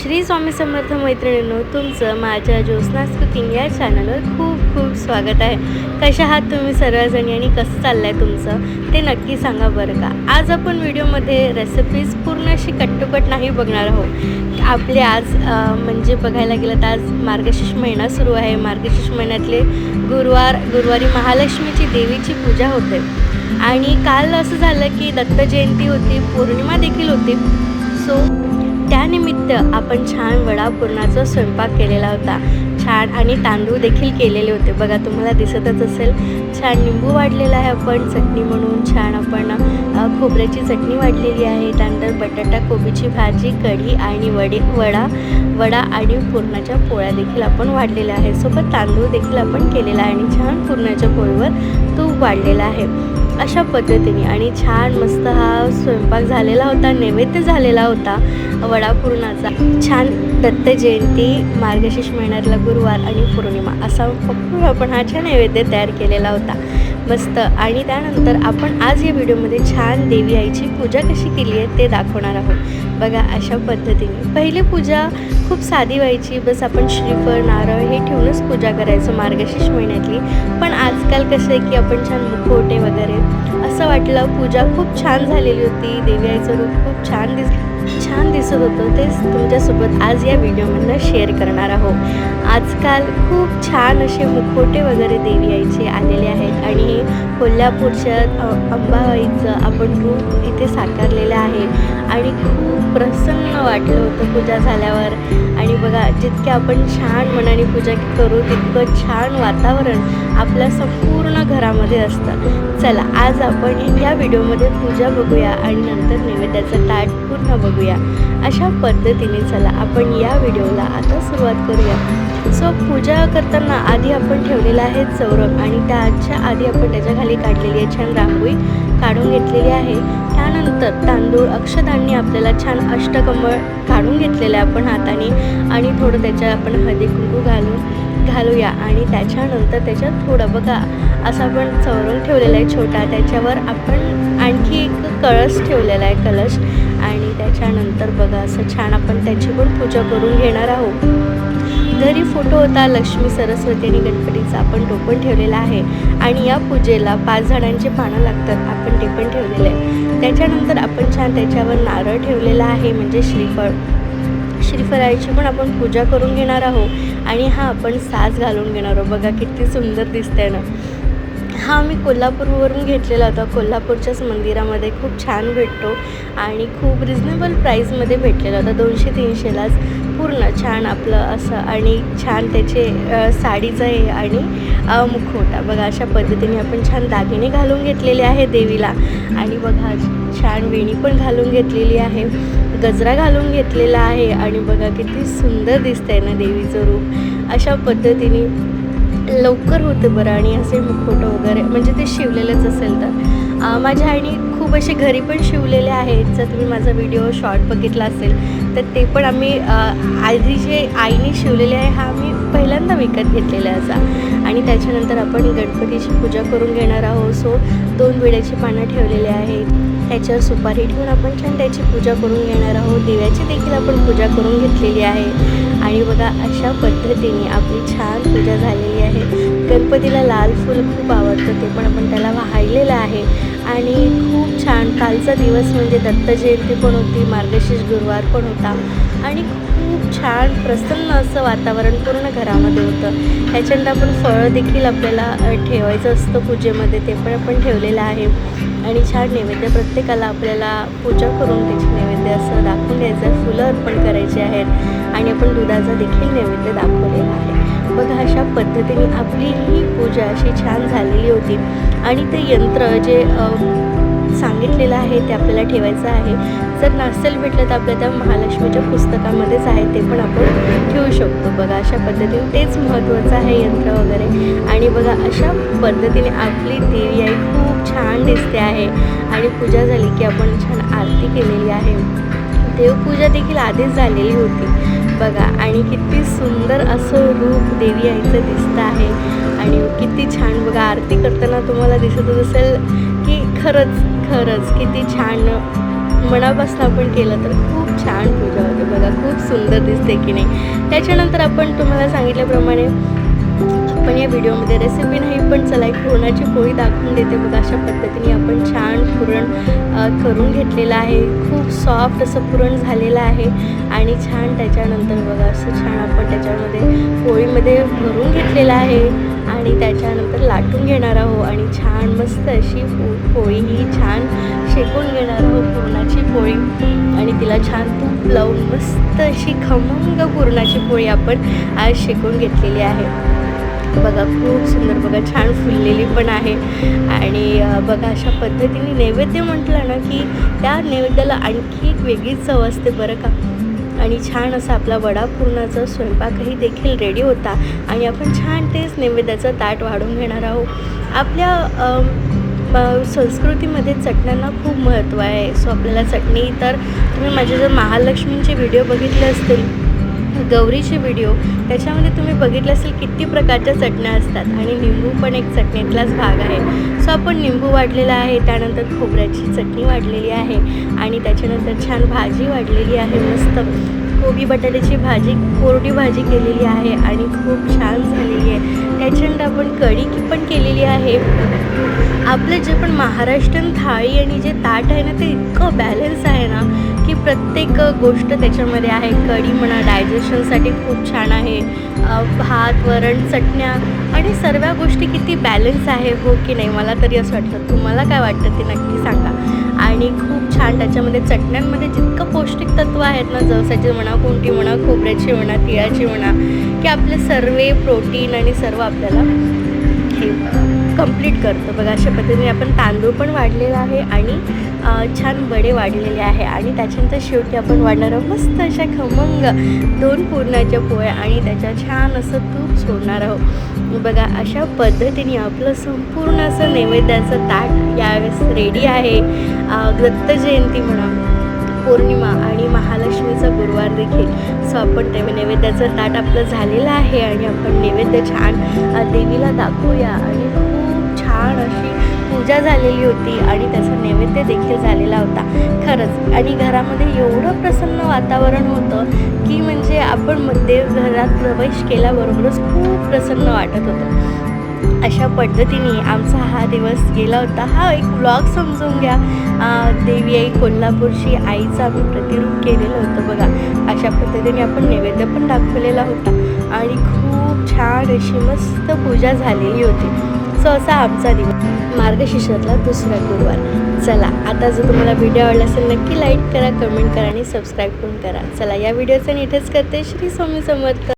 श्री स्वामी समर्थ मैत्रिणींनो तुमचं माझ्या ज्योत्स्नास कुकिंग या चॅनलवर खूप खूप स्वागत आहे. कशा आहात तुम्ही सर्वजणी आणि कसं चाललं आहे तुमचं? ते नक्की सांगा बरं का. आज आपण व्हिडिओमध्ये रेसिपीज पूर्ण अशी कट्टुकट नाही बघणार आहोत. आपले आज म्हणजे बघायला गेलं तर आज मार्गशीर्ष महिना सुरू आहे. मार्गशीर्ष महिन्यातले गुरुवार गुरुवारी महालक्ष्मीची देवीची पूजा होते. आणि काल असं झालं की दत्त जयंती होती पौर्णिमा देखील होती. सो त्यानिमित्त आपण छान वडा पुरणाचा स्वयंपाक केलेला होता. छान आणि तांदूळ देखील केलेले होते. बघा तुम्हाला दिसतच असेल छान निंबू वाढलेला आहे आपण चटणी म्हणून छान आपण खोबऱ्याची चटणी वाढलेली आहे. त्यानंतर बटाटा कोबीची भाजी कढी आणि वडे वडा वडा आणि पुरणाच्या पोळ्या देखील आपण वाढलेल्या आहे सोबत तांदूळ देखील आपण केलेला आहे आणि छान पुरणाच्या पोळीवर तूप वाढलेला आहे. अशा पद्धतीने आणि छान मस्त हा स्वयंपाक झालेला होता नैवेद्य झालेला होता वडापूर्णाचा. छान दत्त जयंती मार्गशीर्ष महिन्यातला गुरुवार आणि पौर्णिमा असा फक्त आपण हा छान नैवेद्य तयार केलेला होता. मस्त. आणि त्यानंतर आपण आज या व्हिडिओमध्ये छान देवी आईची पूजा कशी केली आहे ते दाखवणार आहोत. बघा अशा पद्धतीने. पहिली पूजा खूप साधी व्हायची. बस आपण श्रीफळ नारळ हे ठेवूनच पूजा करायचो मार्गशीर्ष महिन्यातली. पण आजकाल कसं आहे की आपण छान मुखवटे वगैरे असं वाटलं पूजा खूप छान झालेली होती देवी आईचं रूप खूप छान दिस छान दिसत होतं. तेच तुमच्यासोबत आज या व्हिडिओमधनं शेअर करणार आहोत. आजकाल खूप छान असे मुखोटे वगैरे देवी आईचे आलेले आहेत आणि कोल्हापूरच्या अंबाबाईचं आपण रूप इथे साकारलेलं आहे. आणि खूप प्रसन्न वाटलं होतं पूजा झाल्यावर. बघा जितके आपण छान मनाने पूजा करू तितकं छान वातावरण आपल्या संपूर्ण घरामध्ये असतं. चला आज आपण या व्हिडिओमध्ये पूजा बघूया आणि नंतर नैवेद्याचं ताट पूर्ण बघूया. अशा पद्धतीने चला आपण या व्हिडिओला आता सुरुवात करूया. सो पूजा करताना आधी आपण ठेवलेलं आहे चौरंग आणि त्याच्या आधी आपण त्याच्याखाली काढलेली आहे छान रांगोळी. काढून घेतलेली आहे. त्यानंतर तांदूळ अक्षधान्य आपल्याला छान अष्टकमळ काढून घेतलेलं आहे आपण हाताने. आणि थोडं त्याच्यात आपण हळदी कुंकू घालून घालूया. आणि त्याच्यानंतर त्याच्यात थोडं बघा असं आपण चवरून ठेवलेला आहे छोटा. त्याच्यावर आपण आणखी एक कळस ठेवलेला आहे कलश. आणि त्याच्यानंतर बघा असं छान आपण त्याची पण पूजा करून घेणार आहोत. सुंदरी फोटो होता लक्ष्मी सरस्वती आणि गणपतीचा. आपण टोपण ठेवलेला आहे आणि या पूजेला पाच झाडांचे पानं लागतात. आपण ते पण ठेवलेले आहे. त्याच्यानंतर आपण छान त्याच्यावर नारळ ठेवलेला आहे म्हणजे श्रीफळ. श्रीफळाची पण आपण पूजा करून घेणार आहोत आणि हा आपण साज घालून घेणार आहोत. बघा किती सुंदर दिसतंय ना. हा मी कोल्हापूरवरून घेतलेला होता. कोल्हापूरच्याच मंदिरामध्ये खूप छान भेटतो आणि खूप रिजनेबल प्राईसमध्ये भेटलेला होता. दोनशे तीनशेलाच पूर्ण छान आपलं असं आणि छान त्याचे साडीचं हे आणि मुखवटा बघा अशा पद्धतीने आपण छान दागिने घालून घेतलेले आहे देवीला. आणि बघा छान वेणी पण घालून घेतलेली आहे. गजरा घालून घेतलेला आहे आणि बघा किती सुंदर दिसतंय ना देवीचं रूप. अशा पद्धतीने लवकर होतं बरं आणि असे मुखवटं वगैरे म्हणजे ते शिवलेलंच असेल तर. माझ्या आईने खूप असे घरी पण शिवलेले आहेत. जर तुम्ही माझा व्हिडिओ शॉर्ट बघितला असेल तर ते पण आम्ही आधी जे आईने शिवलेले आहे हा आम्ही पहिल्यांदा विकत घेतलेला असा. आणि त्याच्यानंतर आपण गणपतीची पूजा करून घेणार आहोत. सो दोन विड्याची पानं ठेवलेली आहेत. त्याच्यावर सुपारी ठेवून आपण छान त्याची पूजा करून घेणार आहोत. दिव्याची देखील आपण पूजा करून घेतलेली आहे. आणि बघा अशा पद्धतीने आपली छान पूजा झालेली आहे. गणपतीला लाल फूल खूप आवडतं ते पण आपण त्याला वाहिलेलं आहे. आणि खूप छान कालचा दिवस म्हणजे दत्त जयंती पण होती मार्गशीर्ष गुरुवार पण होता. आणि खूप छान प्रसन्न असं वातावरण पूर्ण घरामध्ये होतं. ह्याच्यानंतर आपण फळं देखील आपल्याला ठेवायचं असतं पूजेमध्ये ते पण आपण ठेवलेलं आहे. आणि छान नैवेद्य प्रत्येकाला आपल्याला पूजा करून त्याची नैवेद्य असं दाखवून द्यायचं फुलं अर्पण करायची आहेत. आणि आपण दुधाचा देखील नैवेद्य दाखवलेला आहे. बघा अशा पद्धतीने आपली ही पूजा अशी छान झालेली होती. आणि ते यंत्र जे सांगितलेलं आहे ते आपल्याला ठेवायचं आहे. जर नसेल भेटलं तर आपल्या त्या महालक्ष्मीच्या पुस्तकामध्येच आहे ते पण आपण ठेवू शकतो. बघा अशा पद्धतीने तेच महत्त्वाचं आहे यंत्र वगैरे. आणि बघा अशा पद्धतीने आपली देवी आई खूप छान दिसते आहे. आणि पूजा झाली की आपण छान आरती केलेली आहे. देवपूजा देखील आधीच झालेली होती. बघा. आणि किती सुंदर असं रूप देवी आईचं दिसतं आहे. आणि किती छान बघा आरती करताना तुम्हाला दिसतच असेल की खरंच खरंच किती छान मनापासून आपण केलं तर खूप छान पूजा होते बघा. खूप सुंदर दिसते की नाही. त्याच्यानंतर आपण तुम्हाला सांगितल्याप्रमाणे आपण या व्हिडिओमध्ये रेसिपी नाही पण चला एक पुरणाची पोळी दाखवून देते. बघा अशा पद्धतीने आपण छान पुरण करून घेतलेलं आहे. खूप सॉफ्ट असं पुरण झालेलं आहे. आणि छान त्याच्यानंतर बघा असं छान आपण त्याच्यामध्ये पोळीमध्ये भरून घेतलेलं आहे. आणि त्याच्यानंतर लाटून घेणार आहो आणि छान मस्त अशी पोळी ही छान शेकून घेणार आहो पुरणाची पोळी. आणि तिला छान तूप लावून मस्त अशी खमंग पुरणाची पोळी आपण आज शेकून घेतलेली आहे. बघा खूप सुंदर बघा छान फुललेली पण आहे. आणि बघा अशा पद्धतीने नैवेद्य म्हटलं ना की त्या नैवेद्याला आणखी एक वेगळीच चव असते बरं का. आणि छान असा आपला वडापूर्णाचा स्वयंपाकही देखील रेडी होता. आणि आपण छान तेच नैवेद्याचं ताट वाढून घेणार आहोत. आपल्या संस्कृतीमध्ये चटण्यांना खूप महत्त्व आहे. सो आपल्याला चटणी तर तुम्ही माझे जर महालक्ष्मींचे व्हिडिओ बघितले असतील गौरीचे व्हिडिओ त्याच्यामध्ये तुम्ही बघितलं असेल किती प्रकारच्या चटण्या असतात. आणि निंबू पण एक चटणीतलाच भाग आहे. सो आपण निंबू वाढलेला आहे त्यानंतर खोबऱ्याची चटणी वाढलेली आहे आणि त्याच्यानंतर छान भाजी वाढलेली आहे मस्त. कोबी बटाट्याची भाजी कोरडी भाजी केलेली आहे आणि खूप छान झालेली आहे. त्याच्यानंतर आपण कढी की पण केलेली आहे. आपलं जे पण महाराष्ट्रीयन थाळी आणि जे ताट आहे ना ते इतकं बॅलन्स आहे ना की प्रत्येक गोष्ट त्याच्यामध्ये आहे. कढी म्हणा डायजेशनसाठी खूप छान आहे. भात वरण चटण्या आणि सर्व गोष्टी किती बॅलन्स आहे हो की नाही? मला तरी असं वाटतं. तुम्हाला काय वाटतं ते नक्की सांगा. आणि खूप छान त्याच्यामध्ये चटण्यांमध्ये जितकं पौष्टिक तत्व आहेत ना जवसाची म्हणा कोणती म्हणा खोबऱ्याची म्हणा तिळाची म्हणा की आपले सर्व प्रोटीन आणि सर्व आपल्याला हे कंप्लीट करतो. बघा अशा पद्धतीने आपण तांदूळ पण वाढलेला आहे आणि छान वडे वाढलेले आहे आणि त्याच्यानंतर शेवटी आपण वाढणार आहोत मस्त अशा खमंग दोन पुरणाच्या पोळ्या आणि त्याच्या छान असं तूप सोडणार आहोत. बघा अशा पद्धतीने आपलं संपूर्ण असं नैवेद्याचं ताट यावेळेस रेडी आहे. दत्त जयंती म्हणा पौर्णिमा आणि महालक्ष्मीचा गुरुवार देखील. सो आपण ते नैवेद्याचं ताट आपलं झालेलं आहे आणि आपण नैवेद्य छान देवीला दाखवूया आणि छान अशी पूजा झालेली होती आणि त्याचा नैवेद्य देखील झालेला होता. खरंच. आणि घरामध्ये एवढं प्रसन्न वातावरण होतं की म्हणजे आपण मध्ये घरात प्रवेश केल्याबरोबरच खूप प्रसन्न वाटत होतं. अशा पद्धतीने आमचा हा दिवस गेला होता. हा एक ब्लॉग समजून घ्या. देवी आई कोल्हापूरची आईचं आम्ही प्रतिरूप केलेलं होतं बघा. अशा पद्धतीने आपण नैवेद्य पण दाखवलेला होता. आणि खूप छान अशी मस्त पूजा झालेली होती. सो असा आमचा दिवस मार्गशीर्षातला दुसरा गुरुवार. चला आता जर तुम्हाला व्हिडिओ आवडला असेल नक्की लाईक करा कमेंट करा आणि सबस्क्राईब पण करा. चला या व्हिडिओचं इथेच करते. श्री स्वामी समर्थ.